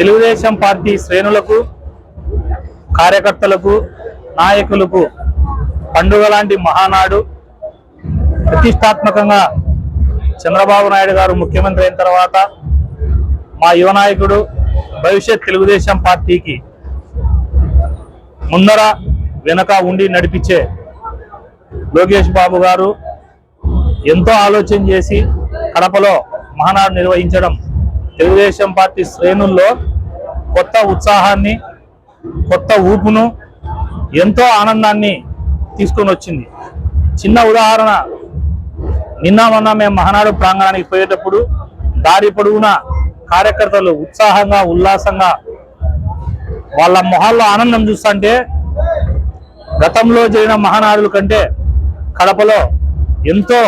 Telugu Desam party శ్రేణులకు కార్యకర్తలకు నాయకులకు పండుగ లాంటి మహానాడు ప్రతిష్టాత్మకంగా చంద్రబాబు నాయుడు గారు ముఖ్యమంత్రి అయిన తర్వాత మా యువ నాయకుడు భవిష్యత్ తెలుగుదేశం పార్టీకి ముందర వెనక ఉండి నడిపించే లోకేష్ బాబు గారు ఎంతో ఆలోచన చేసి కడపలో మహానాడు నిర్వహించడం తెలుగుదేశం పార్టీ శ్రేణుల్లో కొత్త ఉత్సాహాన్ని కొత్త ఊపును ఎంతో ఆనందాన్ని తీసుకొని వచ్చింది. చిన్న ఉదాహరణ నిన్న మొన్న మేము మహానాడు ప్రాంగణానికి పోయేటప్పుడు దారి పొడవునా కార్యకర్తలు ఉత్సాహంగా ఉల్లాసంగా వాళ్ళ మొహాల్లో ఆనందం చూస్తుంటే గతంలో జరిగిన మహానాడుల కంటే కడపలో ఎంతో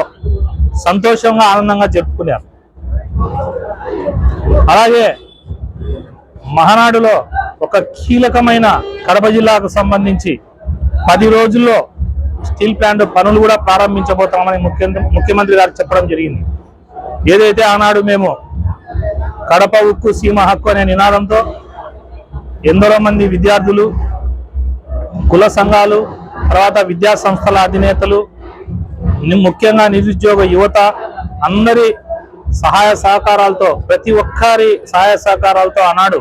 సంతోషంగా ఆనందంగా జరుపుకున్నారు. అలాగే మహానాడులో ఒక కీలకమైన కడప జిల్లాకు సంబంధించి పది రోజుల్లో స్టీల్ ప్లాంట్ పనులు కూడా ప్రారంభించబోతామని ముఖ్యమంత్రి ముఖ్యమంత్రి గారు చెప్పడం జరిగింది. ఏదైతే ఆనాడు మేము కడప ఉక్కు సీమ హక్కు అనే నినాదంతో ఎందరో మంది విద్యార్థులు కుల సంఘాలు తర్వాత విద్యా సంస్థల అధినేతలు ముఖ్యంగా నిరుద్యోగ యువత అందరి సహాయ సహకారాలతో ప్రతి ఒక్కరి సహాయ సహకారాలతో ఆనాడు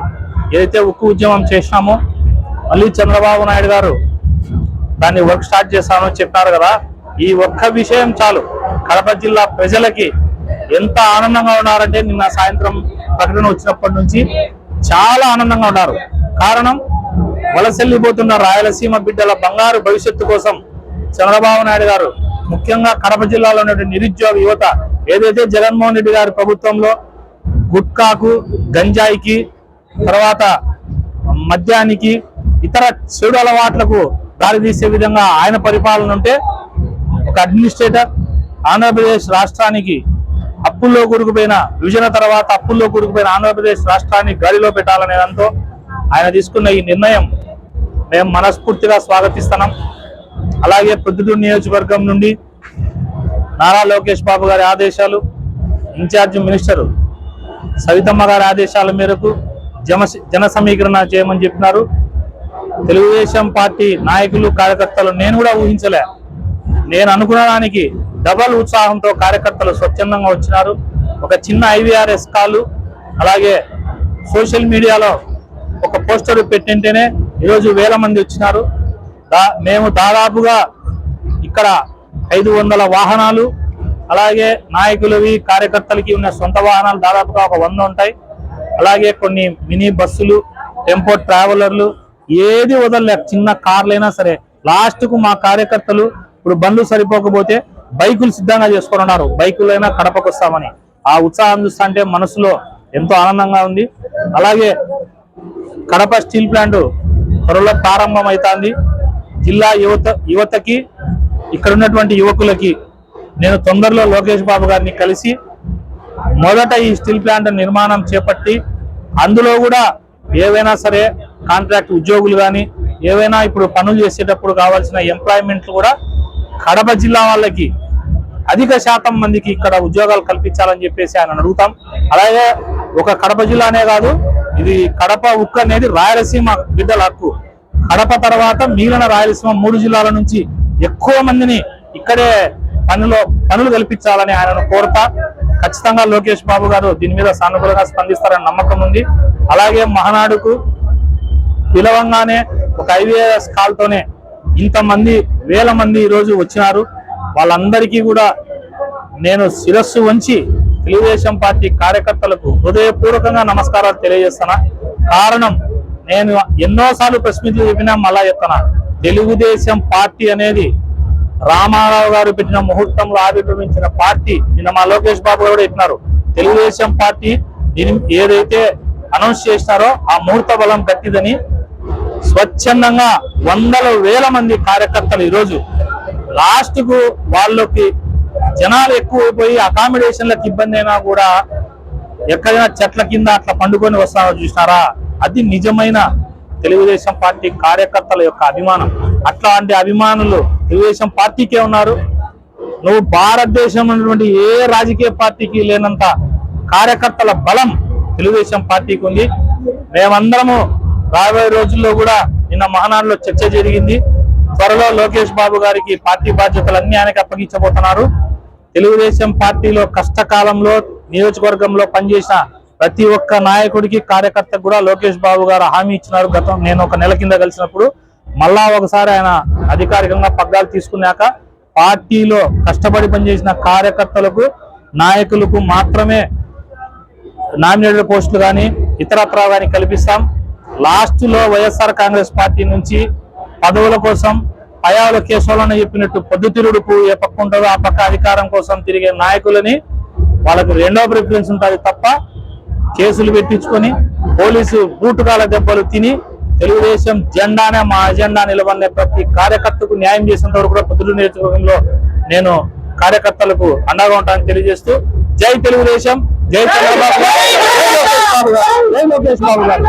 ఏదైతే ఉక్కు ఉద్యమం చేసినామో మళ్ళీ చంద్రబాబు నాయుడు గారు దాన్ని వర్క్ స్టార్ట్ చేస్తామని చెప్పారు కదా ఈ ఒక్క విషయం చాలు. కడప జిల్లా ప్రజలకి ఎంత ఆనందంగా ఉన్నారంటే నిన్న సాయంత్రం ప్రకటన వచ్చినప్పటి నుంచి చాలా ఆనందంగా ఉన్నారు. కారణం వలసెల్లిపోతున్న రాయలసీమ బిడ్డల బంగారు భవిష్యత్తు కోసం చంద్రబాబు నాయుడు గారు ముఖ్యంగా కడప జిల్లాలో ఉన్నటువంటి నిరుద్యోగ యువత ఏదైతే జగన్మోహన్ రెడ్డి గారి ప్రభుత్వంలో గుట్కాకు గంజాయికి తర్వాత మద్యానికి ఇతర చెడు అలవాట్లకు దారితీసే విధంగా ఆయన పరిపాలన ఉంటే ఒక అడ్మినిస్ట్రేటర్ ఆంధ్రప్రదేశ్ రాష్ట్రానికి అప్పుల్లో కూరుకుపోయిన విభజన తర్వాత అప్పుల్లో కూరుకుపోయిన ఆంధ్రప్రదేశ్ రాష్ట్రాన్ని గాడిలో పెట్టాలనే దాంతో ఆయన తీసుకున్న ఈ నిర్ణయం మేము మనస్ఫూర్తిగా స్వాగతిస్తున్నాం. అలాగే ప్రొద్దుటూరు నియోజకవర్గం నుండి నారా లోకేష్ బాబు గారి ఆదేశాలు ఇన్ఛార్జ్ మినిస్టర్ సవితమ్మ గారి ఆదేశాల మేరకు జన జన సమీకరణ చేయమని చెప్పినారు. తెలుగుదేశం పార్టీ నాయకులు కార్యకర్తలు నేను కూడా ఊహించలే. నేను అనుకునడానికి డబల్ ఉత్సాహంతో కార్యకర్తలు స్వచ్ఛందంగా వచ్చినారు. ఒక చిన్న ఐవీఆర్ఎస్ కాలు అలాగే సోషల్ మీడియాలో ఒక పోస్టర్ పెట్టింటేనే ఈరోజు వేల మంది వచ్చినారు. దా- మేము దాదాపుగా ఇక్కడ ఐదు వందల వాహనాలు అలాగే నాయకులవి కార్యకర్తలకి ఉన్న సొంత వాహనాలు దాదాపుగా ఒక వంద ఉంటాయి. అలాగే కొన్ని మినీ బస్సులు టెంపో ట్రావెలర్లు ఏది వదలలే. చిన్న కార్లైనా సరే. లాస్ట్కు మా కార్యకర్తలు ఇప్పుడు బండ్లు సరిపోకపోతే బైకులు సిద్ధంగా చేసుకొని ఉన్నారు బైకులైనా కడపకు వస్తామని ఆ ఉత్సాహం చూస్తుంటే మనసులో ఎంతో ఆనందంగా ఉంది. అలాగే కడప స్టీల్ ప్లాంట్ త్వరలో ప్రారంభం అవుతుంది జిల్లా యువత యువతకి ఇక్కడ ఉన్నటువంటి యువకులకి నేను తొందరలో లోకేష్ బాబు గారిని కలిసి మొదట ఈ స్టీల్ ప్లాంట్ నిర్మాణం చేపట్టి అందులో కూడా ఏవైనా సరే కాంట్రాక్ట్ ఉద్యోగులు కానీ ఏవైనా ఇప్పుడు పనులు చేసేటప్పుడు కావాల్సిన ఎంప్లాయ్మెంట్లు కూడా కడప జిల్లా వాళ్ళకి అధిక శాతం మందికి ఇక్కడ ఉద్యోగాలు కల్పించాలని చెప్పేసి ఆయన అడుగుతాం. అలాగే ఒక కడప జిల్లానే కాదు ఇది కడప ఉక్కు అనేది రాయలసీమ బిడ్డల హక్కు. కడప తర్వాత మిగిలిన రాయలసీమ మూడు జిల్లాల నుంచి ఎక్కువ మందిని ఇక్కడే పనులు పనులు కల్పించాలని ఆయనను కోరుతా. ఖచ్చితంగా లోకేష్ బాబు గారు దీని మీద సానుకూలంగా స్పందిస్తారని నమ్మకం ఉంది. అలాగే మహానాడుకు పిలవంగానే ఒక ఐవీఎస్ కాల్తోనే ఇంతమంది వేల మంది ఈరోజు వచ్చినారు. వాళ్ళందరికీ కూడా నేను శిరస్సు వంచి తెలుగుదేశం పార్టీ కార్యకర్తలకు హృదయపూర్వకంగా నమస్కారాలు తెలియజేస్తున్నా. కారణం నేను ఎన్నోసార్లు ప్రశ్నలు చెప్పినా మళ్ళా చెప్తున్నా తెలుగుదేశం పార్టీ అనేది రామారావు గారు పెట్టిన ముహూర్తంలో ఆవిర్భవించిన పార్టీ నిన్న మా లోకేష్ బాబు కూడా చెప్పినారు. తెలుగుదేశం పార్టీ దీని ఏదైతే అనౌన్స్ చేసినారో ఆ ముహూర్త బలం గట్టిదని స్వచ్ఛందంగా వందల వేల మంది కార్యకర్తలు ఈరోజు లాస్ట్కు వాళ్ళకి జనాలు ఎక్కువైపోయి అకామిడేషన్లకు ఇబ్బంది అయినా కూడా ఎక్కడైనా చెట్ల కింద అట్లా పండుకొని వస్తారో చూసినారా? అది నిజమైన తెలుగుదేశం పార్టీ కార్యకర్తల యొక్క అభిమానం. అట్లాంటి అభిమానులు తెలుగుదేశం పార్టీకే ఉన్నారు. నువ్వు భారతదేశం ఉన్నటువంటి ఏ రాజకీయ పార్టీకి లేనంత కార్యకర్తల బలం తెలుగుదేశం పార్టీకి ఉంది. మేమందరము రాబోయే రోజుల్లో కూడా నిన్న మహానాడులో చర్చ జరిగింది. త్వరలో లోకేష్ బాబు గారికి పార్టీ బాధ్యతలన్నీ ఆయనకి అప్పగించబోతున్నారు. తెలుగుదేశం పార్టీలో కష్టకాలంలో నియోజకవర్గంలో పనిచేసిన ప్రతి ఒక్క నాయకుడికి కార్యకర్తకు కూడా లోకేష్ బాబు గారు హామీ ఇచ్చినారు గతం. నేను ఒక నెల కింద కలిసినప్పుడు మళ్ళా ఒకసారి ఆయన అధికారికంగా పగ్గాలు తీసుకున్నాక పార్టీలో కష్టపడి పనిచేసిన కార్యకర్తలకు నాయకులకు మాత్రమే నామినేటెడ్ పోస్టులు కానీ ఇతరత్రా కానీ కల్పిస్తాం. లాస్ట్లో వైఎస్ఆర్ కాంగ్రెస్ పార్టీ నుంచి పదవుల కోసం పయాల కేశవులను చెప్పినట్టు పొద్దుతిరుడుకు ఏ పక్క ఉంటుందో ఆ పక్క అధికారం కోసం తిరిగే నాయకులని వాళ్ళకు రెండో ప్రిఫరెన్స్ ఉంటుంది తప్ప కేసులు పెట్టించుకొని పోలీసు బూటుకాల దెబ్బలు తిని తెలుగుదేశం జెండానే మా అజెండా నిలబడిన ప్రతి కార్యకర్తకు న్యాయం చేసేంత వరకు కూడా పొద్దులు నియోజకవర్గంలో నేను కార్యకర్తలకు అండగా ఉంటానని తెలియజేస్తూ జై తెలుగుదేశం జై చంద్రబాబు జై లోకేష్ బాబు గారు. జై లోకేష్ బాబు గారు